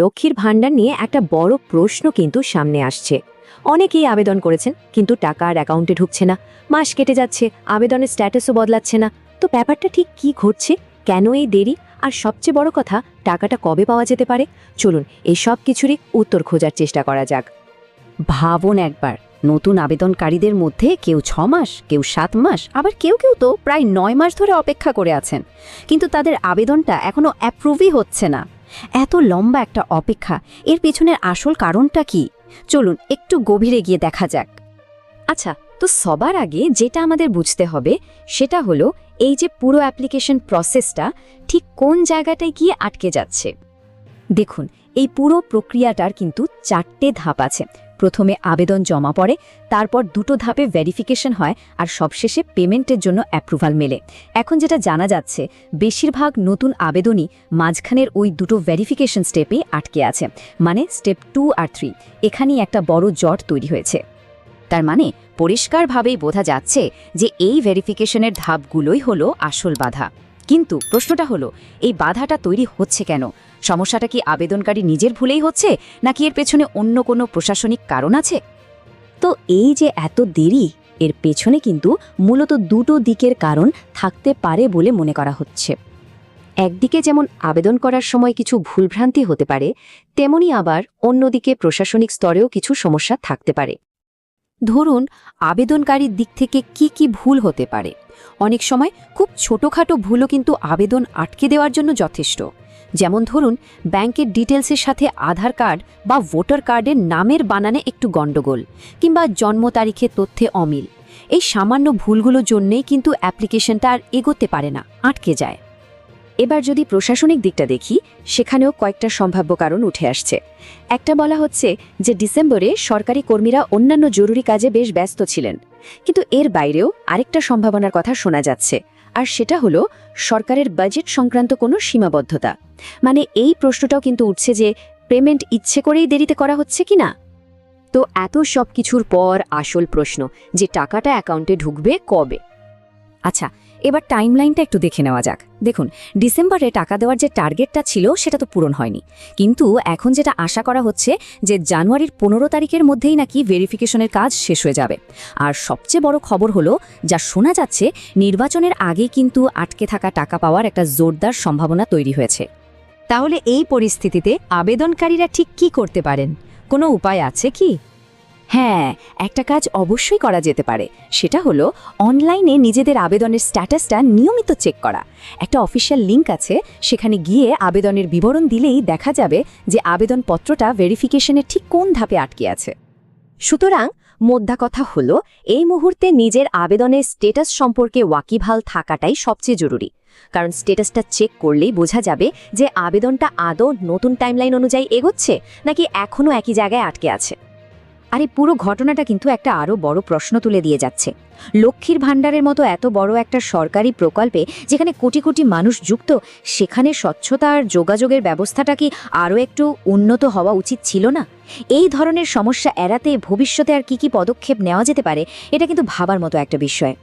লক্ষ্মীর ভাণ্ডার নিয়ে একটা বড় প্রশ্ন কিন্তু সামনে আসছে। অনেকেই আবেদন করেছেন, কিন্তু টাকা আর অ্যাকাউন্টে ঢুকছে না। মাস কেটে যাচ্ছে, আবেদনের স্ট্যাটাসও বদলাচ্ছে না। তো ব্যাপারটা ঠিক কি ঘটছে? কেন এই দেরি? আর সবচেয়ে বড় কথা, টাকাটা কবে পাওয়া যেতে পারে? চলুন এই সব কিছুরই উত্তর খোঁজার চেষ্টা করা যাক। ভাবুন একবার, নতুন আবেদনকারীদের মধ্যে কেউ ছ মাস, কেউ সাত মাস, আবার কেউ কেউ তো প্রায় নয় মাস ধরে অপেক্ষা করে আছেন। কিন্তু তাদের আবেদনটা এখনও অ্যাপ্রুভই হচ্ছে না। এত লম্বা একটা অপেক্ষা। এর পেছনের আসল কারণটা কি? চলুন একটু গভীরে গিয়ে দেখা যাক। আচ্ছা তো সবার আগে যেটা আমাদের বুঝতে হবে, সেটা হলো এই যে পুরো অ্যাপ্লিকেশন প্রসেসটা ঠিক কোন জায়গাটায় গিয়ে আটকে যাচ্ছে। দেখুন এই পুরো প্রক্রিয়াটার কিন্তু চারটে ধাপ আছে। প্রথমে আবেদন জমা পড়ে, তারপর দুটো ধাপে ভেরিফিকেশন হয় আর সবশেষে পেমেন্টের জন্য অ্যাপ্রুভাল মেলে। এখন যেটা জানা যাচ্ছে, বেশিরভাগ নতুন আবেদনই মাঝখানের ওই দুটো ভেরিফিকেশন স্টেপেই আটকে আছে মানে স্টেপ টু আর থ্রি এখানেই একটা বড় জট তৈরি হয়েছে। তার মানে পরিষ্কারভাবেই বোঝা যাচ্ছে যে এই ভেরিফিকেশনের ধাপগুলোই হলো আসল বাধা। কিন্তু প্রশ্নটা হলো, এই বাধাটা তৈরি হচ্ছে কেন? সমস্যাটা কি আবেদনকারী নিজের ভুলেই হচ্ছে, নাকি এর পেছনে অন্য কোনো প্রশাসনিক কারণ আছে? তো এই যে এত দেরি, এর পেছনে কিন্তু মূলত দুটো দিকের কারণ থাকতে পারে বলে মনে করা হচ্ছে। একদিকে যেমন আবেদন করার সময় কিছু ভুলভ্রান্তি হতে পারে, তেমনি আবার অন্যদিকে প্রশাসনিক স্তরেও কিছু সমস্যা থাকতে পারে। ধরুন, আবেদনকারীর দিক থেকে কি কি ভুল হতে পারে? অনেক সময় খুব ছোটোখাটো ভুলও কিন্তু আবেদন আটকে দেওয়ার জন্য যথেষ্ট। যেমন ধরুন, ব্যাংকের ডিটেলসের সাথে আধার কার্ড বা ভোটার কার্ডের নামের বানানে একটু গণ্ডগোল কিংবা জন্ম তারিখে তথ্যে অমিল। এই সামান্য ভুলগুলোর জন্যেই কিন্তু অ্যাপ্লিকেশনটা আর এগোতে পারে না, আটকে যায়। এবার যদি প্রশাসনিক দিকটা দেখি, সেখানেও কয়েকটা সম্ভাব্য কারণ উঠে আসছে। একটা বলা হচ্ছে যে ডিসেম্বরে সরকারি কর্মীরা অন্যান্য জরুরি কাজে বেশ ব্যস্ত ছিলেন। কিন্তু এর বাইরেও আরেকটা সম্ভাবনার কথা শোনা যাচ্ছে। আর সেটা হলো, সরকারের বাজেট সংক্রান্ত কোনো সীমাবদ্ধতা। মানে এই প্রশ্নটাও কিন্তু উঠছে যে, পেমেন্ট ইচ্ছে করেই দেরিতে করা হচ্ছে কি না? তো এত সব কিছুর পর আসল প্রশ্ন যে, টাকাটা অ্যাকাউন্টে ঢুকবে কবে? আচ্ছা এবার টাইমলাইনটা একটু দেখে নেওয়া যাক। দেখুন, ডিসেম্বরে টাকা দেওয়ার যে টার্গেটটা ছিল, সেটা তো পূরণ হয়নি। কিন্তু এখন যেটা আশা করা হচ্ছে যে জানুয়ারির পনেরো তারিখের মধ্যেই নাকি ভেরিফিকেশনের কাজ শেষ হয়ে যাবে। আর সবচেয়ে বড় খবর হলো, যা শোনা যাচ্ছে, নির্বাচনের আগে কিন্তু আটকে থাকা টাকা পাওয়ার একটা জোরদার সম্ভাবনা তৈরি হয়েছে। তাহলে এই পরিস্থিতিতে আবেদনকারীরা ঠিক কি করতে পারেন? কোনো উপায় আছে কি? হ্যাঁ একটা কাজ অবশ্যই করা যেতে পারে। সেটা হলো অনলাইনে নিজেদের আবেদনের স্ট্যাটাসটা নিয়মিত চেক করা। একটা অফিসিয়াল লিংক আছে, সেখানে গিয়ে আবেদনের বিবরণ দিলেই দেখা যাবে যে আবেদনপত্রটা ভেরিফিকেশনের ঠিক কোন ধাপে আটকে আছে। সুতরাং মোদ্দা কথা হলো, এই মুহূর্তে নিজের আবেদনের স্টেটাস সম্পর্কে ওয়াকিভাল থাকাটাই সবচেয়ে জরুরি। কারণ স্টেটাসটা চেক করলেই বোঝা যাবে যে আবেদনটা আদৌ নতুন টাইমলাইন অনুযায়ী এগোচ্ছে, নাকি এখনও একই জায়গায় আটকে আছে। আর এই পুরো ঘটনাটা কিন্তু একটা আরও বড় প্রশ্ন তুলে দিয়ে যাচ্ছে। লক্ষ্মীর ভাণ্ডারের মতো এত বড় একটা সরকারি প্রকল্পে যেখানে কোটি কোটি মানুষ যুক্ত, সেখানে স্বচ্ছতা আর যোগাযোগের ব্যবস্থাটা কি আরও একটু উন্নত হওয়া উচিত ছিল না? এই ধরনের সমস্যা এড়াতে ভবিষ্যতে আর কি কি পদক্ষেপ নেওয়া যেতে পারে, এটা কিন্তু ভাবার মতো একটা বিষয়।